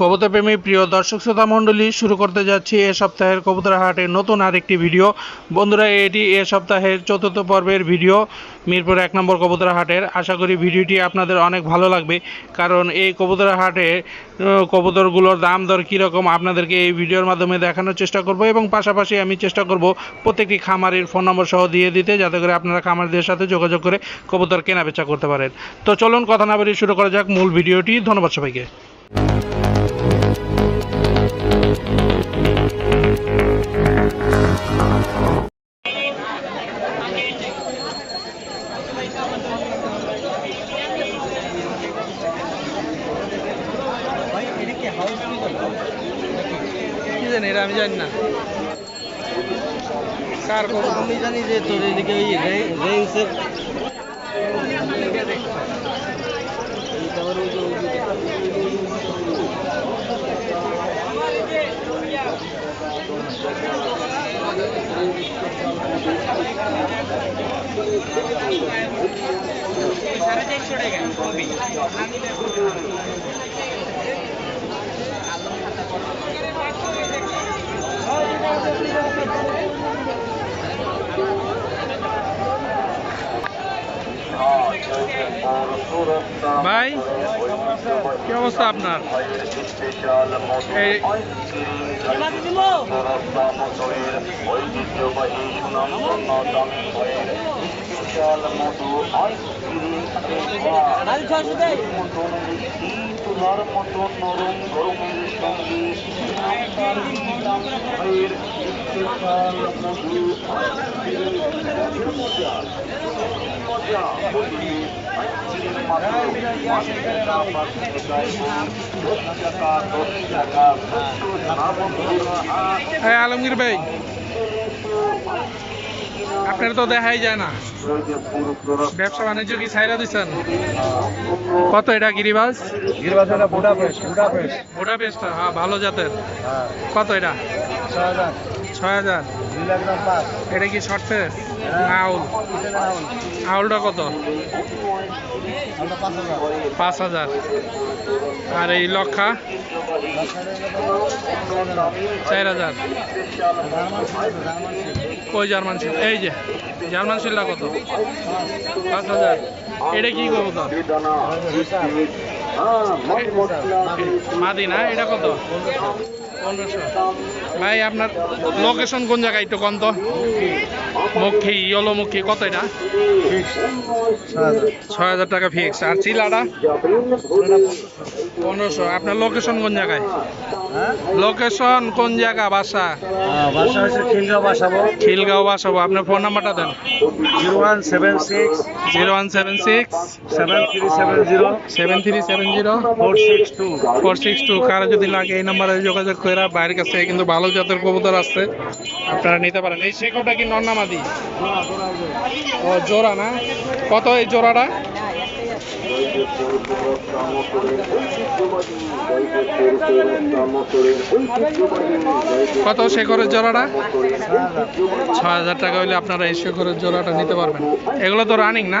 কবুতর প্রেমী প্রিয় দর্শক শ্রোতা মণ্ডলী, শুরু করতে যাচ্ছি এ সপ্তাহের কবুতর হাটের নতুন আরেকটি ভিডিও। বন্ধুরা, এটি এ সপ্তাহের চতুর্থ পর্বের ভিডিও, মিরপুর এক নম্বর কবুতর হাটের আশা করি ভিডিওটি আপনাদের অনেক ভালো লাগবে, কারণ এই কবুতর হাটে কবুতরগুলোর দাম দর কীরকম আপনাদেরকে এই ভিডিওর মাধ্যমে দেখানোর চেষ্টা করব এবং পাশাপাশি আমি চেষ্টা করব প্রত্যেকটি খামারের ফোন নম্বর সহ দিয়ে দিতে, যাতে করে আপনারা খামারিদের সাথে যোগাযোগ করে কবুতর কেনা বেচা করতে পারেন। তো চলুন, কথা না বেরিয়ে শুরু করা যাক মূল ভিডিওটি। ধন্যবাদ সবাইকে। আমি জানি না কার কবুতর আমি জানি যে তোর এদিকে ওই রেঞ্জের ভাই কি অবস্থা আপনার? এই হ্যাঁ আলমগীর ভাই আপনার তো দেখাই যায় না। ব্যবসা বাণিজ্য কি ছাইরা দিচ্ছেন কত এটা গিরিবাস বুডাপেস্ট বুডাপেস্ট। হ্যাঁ ভালো জাতের। হ্যাঁ। কত এটা? ছয় হাজার। এটা কি শর্ট ফেস আউল। আউলটা কত? পাঁচ হাজার। আর এই লক্ষা? চার হাজার। ওই জার্মান শিল। এই যে জার্মান শিলটা কত? পাঁচ হাজার। এটা কি কবুতর? মাদি না এটা কত? ভাই, আপনার লোকেশন কোন জায়গায়? একটু কন তো। মুখী ইয়লোমুখী, কত এটা? ছয় হাজার টাকা ফিক্স আর চিলাটা পনেরোশো। আপনার লোকেশন কোন জায়গায়? লোকেশন কোন জায়গা? বাসা? বাসা হচ্ছে খিলগাঁও বাসাবো খিলগাঁও বাসাবো আপনার ফোন নাম্বারটা দেন। Zero one seven six. Zero one seven six. Seven three seven zero. Seven three seven zero. Four six two. Four six two. কারও যদি লাগে এই নাম্বারে যোগাযোগ করে বাইরের কাছে কিন্তু ভালো জাতের কবুতর আছে আপনারা নিতে পারেন। এই শেকড়টা কি নন্নামাদি ও জোড়া না? কত এই জোড়াটা? কত শেখরের জোড়াটা? ছয় হাজার টাকা হলে আপনারা এই শেখরের জোড়াটা নিতে পারবেন। এগুলো তো রানিং না?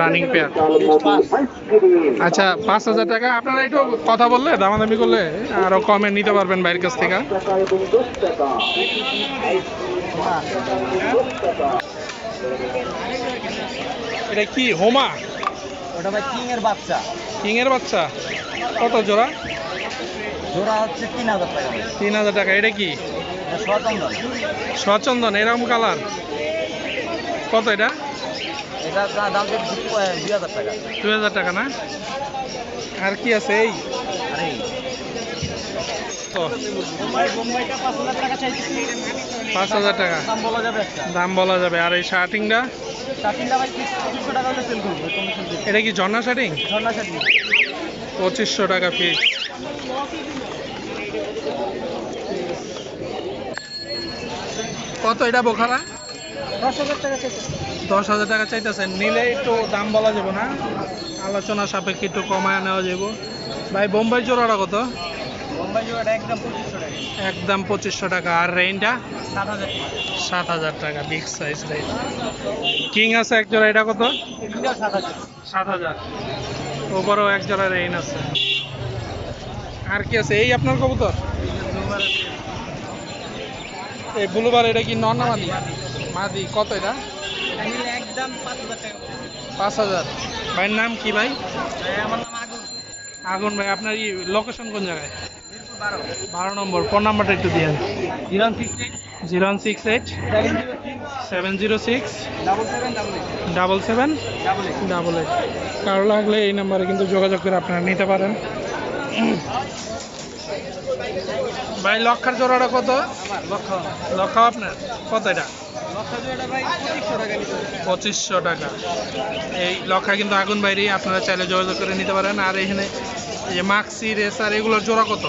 রানিং পেয়ার আচ্ছা পাঁচ হাজার টাকা। আপনারা একটু কথা বললে, দামাদামি করলে, আরও কমে নিতে পারবেন বাইরের কাছ থেকে। এটা কি হোমা ওটা ভাই কিং এর বাচ্চা। কিং এর বাচ্চা? কত জোড়া? জোড়া হচ্ছে তিন হাজার টাকা তিন হাজার টাকা এটা কি? এটা স্বচন্দন। সচন্দন এরকম কালার। কত এটা? এটা দাম দুই হাজার টাকা। দুই হাজার টাকা না? আর কি আছে এই? পাঁচ হাজার টাকা। দাম বলা যাবে আর এই শার্টিংটা? পঁচিশশো টাকা হলে সেল করব কমিশন দিয়ে এটা কি ঝর্ণা শার্টিং ঝর্ণা শার্টিং পঁচিশশো টাকা ফিক্স কত এটা বোখারা? দশ হাজার টাকা চাইছি দশ হাজার টাকা চাইতেছেন নিলে একটু দাম বলা যাবে না। আলোচনা সাপেক্ষে একটু কমায় নেওয়া যাব। ভাই বোম্বাই জোড়াটা কত? বোম্বাই জোড়াটা একদম পঁচিশশো একদম পঁচিশশো টাকা। আর রেইনটা? সাত হাজার টাকা। Big size rain. কিং আছে এক জোড়া এটা কত? সাত হাজার। ওপরেও এক জোড়া রেইন আছে। আর কি আছে? এই আপনার কবুতর? এই ব্লুবার এটা কি নন মাদি? মাদি কত এটা? পাঁচ হাজার ভাইয়ের নাম কি ভাই? আমার নাম আগুন। আগুন ভাই আপনার লোকেশন কোন জায়গায়? বারো বারো নম্বর ফোন নাম্বারটা একটু দিয়েন zero six eight. Zero six eight seven zero six. Double seven double eight. কারও লাগলে এই নাম্বারে কিন্তু যোগাযোগ করে আপনারা নিতে পারেন। ভাই লক্ষার জোড়াটা কত? লক্ষ লক্ষ আপনার? কত এটা? পঁচিশশো টাকা এই লক্ষা কিন্তু আগুন বাইরে আপনারা চাইলে যোগাযোগ করে নিতে পারেন। আর এখানে এই যে মাক্সি রেসার এগুলোর জোড়া কত?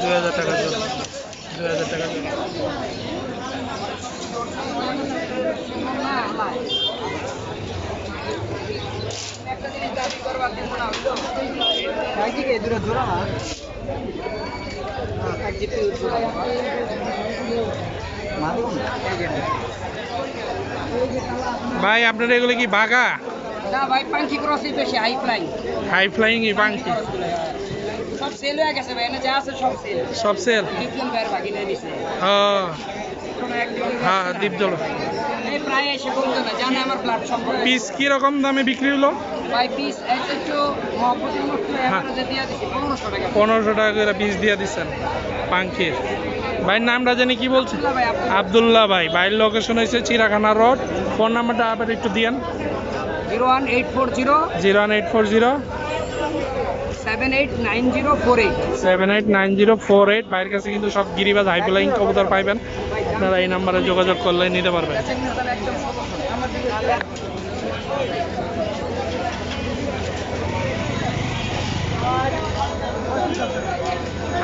দুই হাজার টাকা জোড়া। দুই হাজার টাকা জোড়া। ভাই, আপনার এগুলো কি বাগা না ভাই পাঙ্কি ক্রসই বেশি হাই ফ্লাইং হাই ফ্লাইং পাঙ্কি সব সেল হয়ে গেছে ভাই এনে যা আছে সব সেল সব সেল ভাইয়ের নিয়ে নিছে হ্যাঁ দ্বীপজল এই প্রায় এসে বলতো না জানে আমার ফ্ল্যাট সম্পর্কে। পিস কি রকম দামে বিক্রি হলো? ভাই পিস একটু মহব্বতের মতো হ্যাঁ। দিছি টাকা করে পিস দিয়ে দিচ্ছেন পাঙ্কির ভাইয়ের নামটা জানি কি বলছে? আব্দুল্লাহ ভাই আবদুল্লাহ। ভাই ভাইয়ের লোকেশন হয়েছে চিড়াখানা রোড ফোন নাম্বারটা আবার একটু দিয়েন। Zero one eight four zero zero one eight four zero seven eight nine zero four eight. Seven eight nine zero four eight. ভাইয়ের কাছে কিন্তু সব গিরিবাজ হাইফ্লাইং কবুতর পাইবেন। আপনারা এই নাম্বারে যোগাযোগ করলে নিতে পারবেন।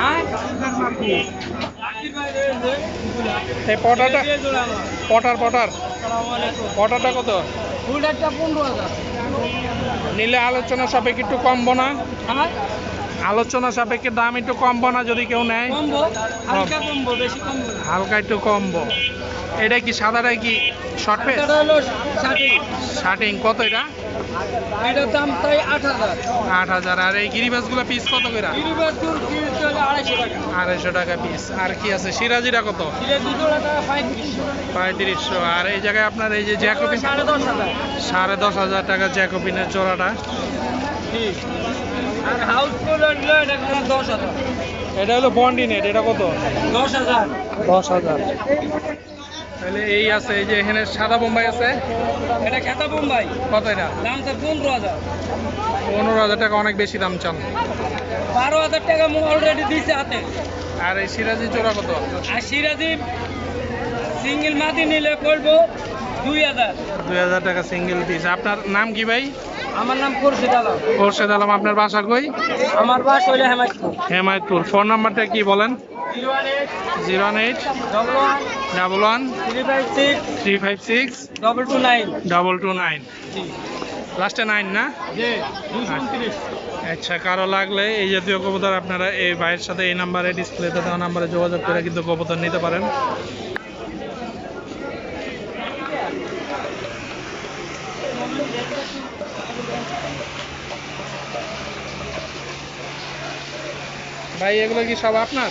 হ্যাঁ? পটারটা পটার পটার। পটারটা কত? পনেরো হাজার। নিলে আলোচনা সাপেক্ষে একটু কমবো না? হ্যাঁ। আলোচনা সাপেক্ষে দাম একটু কমবো না যদি কেউ নেয়? হালকা একটু কমবো। এটা কি সাদাটা কি শর্ট পেস শার্টিং কত এটা? এটার দাম আট হাজার। আট হাজার। আর এই গিরিবাসগুলো পিস কত করে? আড়াইশো টাকা। পিস আর কি আছে? সিরাজিরা কত? পঁয়ত্রিশশো। আর এই জায়গায় আপনার এই যে জ্যাকোপিন সাড়ে দশ হাজার। টাকা জ্যাকোপিনের জোড়াটা ঠিক। আর হাউসফুল হলো এটা কোনো দশ হাজার। এটা হলো বন্ডিনেট এটা কত? দশ হাজার। দশ হাজার। তাহলে এই আছে এই যে এখানে সাদা বোম্বাই আছে। এটা খেতা বোম্বাই। কত এটা? দাম তো পনেরো হাজার। পনেরো হাজার টাকা অনেক বেশি দাম চান। বারো হাজার টাকা মু অলরেডি দিয়েছে হাতে। আর এই সিরাজি জোড়া কত? আর সিরাজি সিঙ্গেল মাটি নিলে করব দুই হাজার। দুই হাজার টাকা সিঙ্গেল পিস আপনার নাম কি ভাই? আমার নাম খুরশিদ আলম। খোরশেদ আলম আপনার বাসা কই? আমার বাস হইলে হেমায়তপুর। হেমায়তপুর। ফোন নাম্বারটা কি বলেন? Zero one eight. Double one. Double one. Three five six three five six double two nine. Double two nine লাস্টে নাইন না? উনত্রিশ আচ্ছা। কারও লাগলে এই জাতীয় কবুতর আপনারা এই ভাইয়ের সাথে এই নাম্বারে ডিসপ্লেতে দেওয়া নাম্বারে যোগাযোগ করে কিন্তু কবুতর নিতে পারেন। ভাই, এগুলো কি সব আপনার?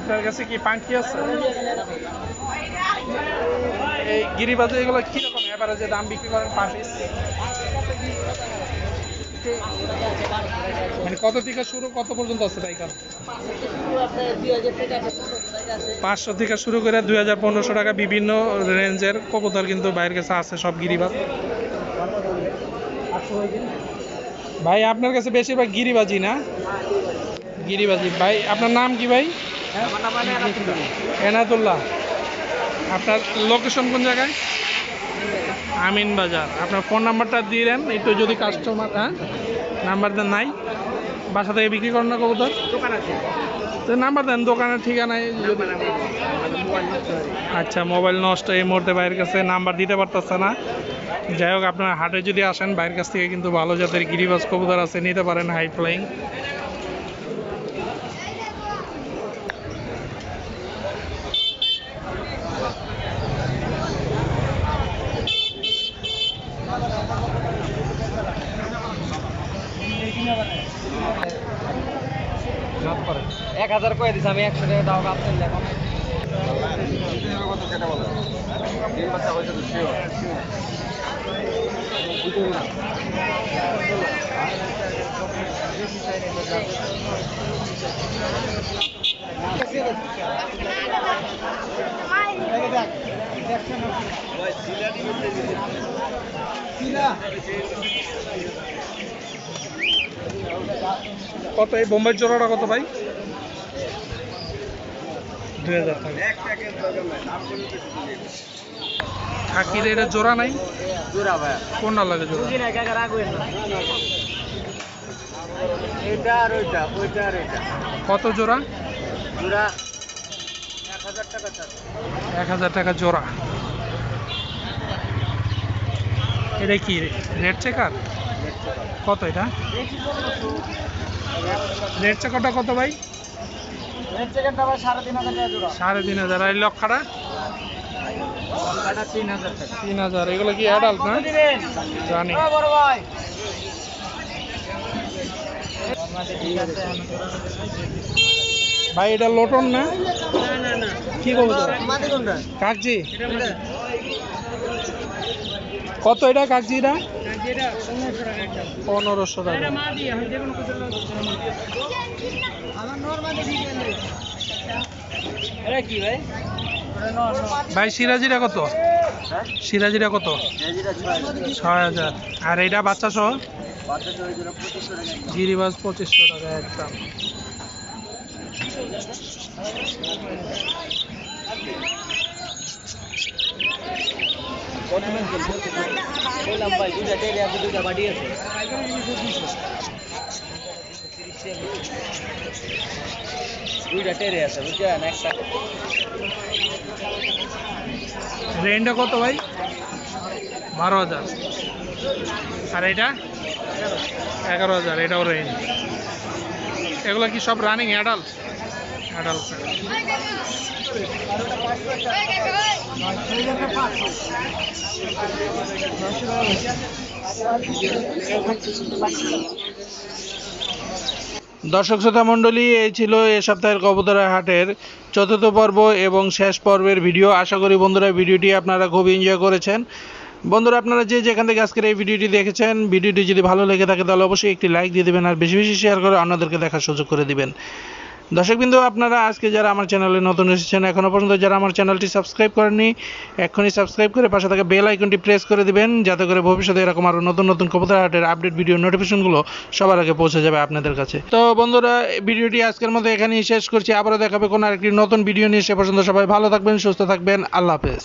আপনার কাছে কি পাঙ্কি আছে? এই গিরিবাজে এগুলো কীরকম এভারেজে দাম বিক্রি করেন পার পিস মানে কত থেকে শুরু, কত পর্যন্ত আছে তাই পাইকার পাঁচশো থেকে শুরু করে দুই হাজার পনেরোশো টাকা বিভিন্ন রেঞ্জের কবুতর কিন্তু বাইরের কাছে আছে, সব গিরিবাজ। ভাই আপনার কাছে বেশিরভাগ গিরিবাজি না? গিরিবাজি। ভাই আপনার নাম কি ভাই? এনাতুল্লাহ আপনার লোকেশন কোন জায়গায়? আমিন বাজার। আপনার ফোন নাম্বারটা দিয়ে দেন একটু যদি কাস্টমার হ্যাঁ? নাম্বার দেন নাই। বাসা থেকে বিক্রি করেন না কবুতর? দোকান আছে। তো নাম্বার দেন দোকানের ঠিকানায় আচ্ছা মোবাইল নষ্ট এই মুহূর্তে বাইরের কাছে নাম্বার দিতে পারতেছে না। যাই হোক আপনার হাটে যদি আসেন বাইরের কাছ থেকে কিন্তু ভালো জাতের গিরিবাজ কবুতর আছে নিতে পারেন হাই ফ্লাইং এক হাজার করে দিস আমি একশো টাকা দাও আপনি দেখো। কথা বলো কত এই বোম্বাই জোড়াটা কত ভাই? দুই হাজার টাকা। খাকির এটা জোড়া নাই? জোড়া ভাই। কোনটা লাগে জোড়া? এটা আর ওইটা ওইটা আর এটা কত জোড়া? জোড়া এক হাজার টাকা জোড়া। এটা কি রেড চেকার? কত এটা? রেড চেকারটা কত ভাই? সাড়ে তিন হাজার সাড়ে তিন হাজার। আর লক্ষাটা? তিন হাজার এগুলো কি অ্যাডাল্ট না? জানি। ভাই। এটা লোটন না? না না না। কি কোনটা কাকজি? কত এটা কাকজি এটা? পনেরোশো টাকা কি ভাই? ভাই সিরাজিরা কত? সিরাজিরা কত? ছয় হাজার। আর এইটা বাচ্চা সহ গিরিবাস পঁচিশশো টাকা। একদম বললাম ভাই দুটা টেরে দুটা বাড়ি আছে। দুইটা টেরে আছে বুঝছেন একটা রেন্টটা কত ভাই? বারো হাজার। আর এটা? এগারো হাজার, এটাও রেঞ্জ এগুলো কি সব রানিং অ্যাডাল্ট অ্যাডাল্ট দর্শক শ্রোতা মণ্ডলী, এই ছিল এ সপ্তাহের কবুতরা হাটের চতুর্থ পর্ব এবং শেষ পর্বের ভিডিও। আশা করি বন্ধুরা, ভিডিওটি আপনারা খুব এনজয় করেছেন। বন্ধুরা, আপনারা যে যেখান থেকে আজকের এই ভিডিওটি দেখেছেন, ভিডিওটি যদি ভালো লেগে থাকে, তাহলে অবশ্যই একটি লাইক দিয়ে দেবেন আর বেশি বেশি শেয়ার করে অন্যদেরকে দেখার সুযোগ করে দিবেন। দর্শকবৃন্দ, আপনারা আজকে যারা আমার চ্যানেলে নতুন এসেছেন এখনও পর্যন্ত যারা আমার চ্যানেলটি সাবস্ক্রাইব করেননি এখনই সাবস্ক্রাইব করে পাশে থাকা বেল আইকনটি প্রেস করে দিবেন, যাতে করে ভবিষ্যতে এরকম আরও নতুন নতুন কবুতর হাটের আপডেট ভিডিও নোটিফিকেশনগুলো সবার আগে পৌঁছে যাবে আপনাদের কাছে। তো বন্ধুরা ভিডিওটি আজকের মতো এখানেই শেষ করছি। আবারও দেখাবে কোনো আরেকটি নতুন ভিডিও নিয়ে, সে পর্যন্ত সবাই ভালো থাকবেন, সুস্থ থাকবেন। আল্লাহ হাফেজ।